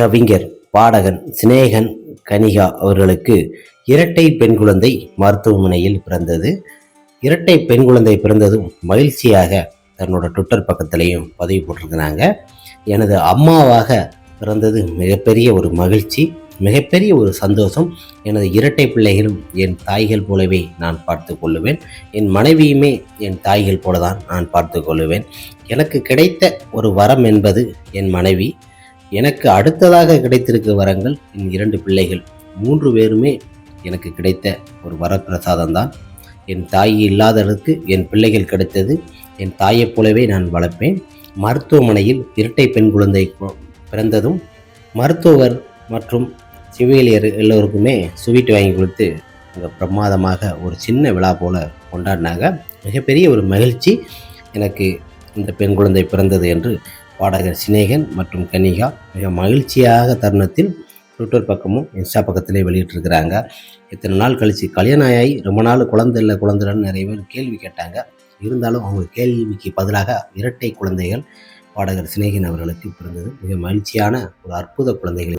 கவிஞர் பாடகன் சிநேகன் கனிகா அவர்களுக்கு இரட்டை பெண் குழந்தை மருத்துவமனையில் பிறந்தது. இரட்டை பெண் குழந்தை பிறந்ததும் மகிழ்ச்சியாக தன்னோட ட்விட்டர் பக்கத்திலையும் பதிவு போட்டிருக்கிறாங்க. எனது அம்மாவாக பிறந்தது மிகப்பெரிய ஒரு மகிழ்ச்சி மிகப்பெரிய ஒரு சந்தோஷம். எனது இரட்டை பிள்ளைகளும் என் தாய்கள் போலவே நான் பார்த்து கொள்ளுவேன். என் மனைவியுமே என் தாய்கள் போல தான் நான் பார்த்து கொள்ளுவேன். எனக்கு கிடைத்த ஒரு வரம் என்பது என் மனைவி. எனக்கு அடுத்ததாக கிடைத்திருக்க வரங்கள் என் இரண்டு பிள்ளைகள். மூன்று பேருமே எனக்கு கிடைத்த ஒரு வரப்பிரசாதம் தான். என் தாய் இல்லாததற்கு என் பிள்ளைகள் கிடைத்தது. என் தாயைப் போலவே நான் வளர்ப்பேன். மருத்துவமனையில் இரட்டை பெண் குழந்தை பிறந்ததும் மருத்துவர் மற்றும் சிவிலியர் எல்லோருக்குமே ஸ்வீட் வாங்கி கொடுத்து அங்கே பிரமாதமாக ஒரு சின்ன விழா போல் கொண்டாடினாங்க. மிகப்பெரிய ஒரு மகிழ்ச்சி எனக்கு இந்த பெண் குழந்தை பிறந்தது என்று பாடகர் சினேகன் மற்றும் கனிகா மிக மகிழ்ச்சியாக தருணத்தில் ட்விட்டர் பக்கமும் இன்ஸ்டா பக்கத்திலே வெளியிட்டிருக்கிறாங்க. இத்தனை நாள் கழித்து கல்யாணம் ஆகி ரொம்ப நாள் குழந்தை இல்லை குழந்தைலன்னு நிறைய பேர் கேள்வி கேட்டாங்க. இருந்தாலும் அவங்க கேள்விக்கு பதிலாக இரட்டை குழந்தைகள் பாடகர் சினேகன் அவர்களுக்கு பிறந்தது. மிக மகிழ்ச்சியான ஒரு அற்புத குழந்தைகள்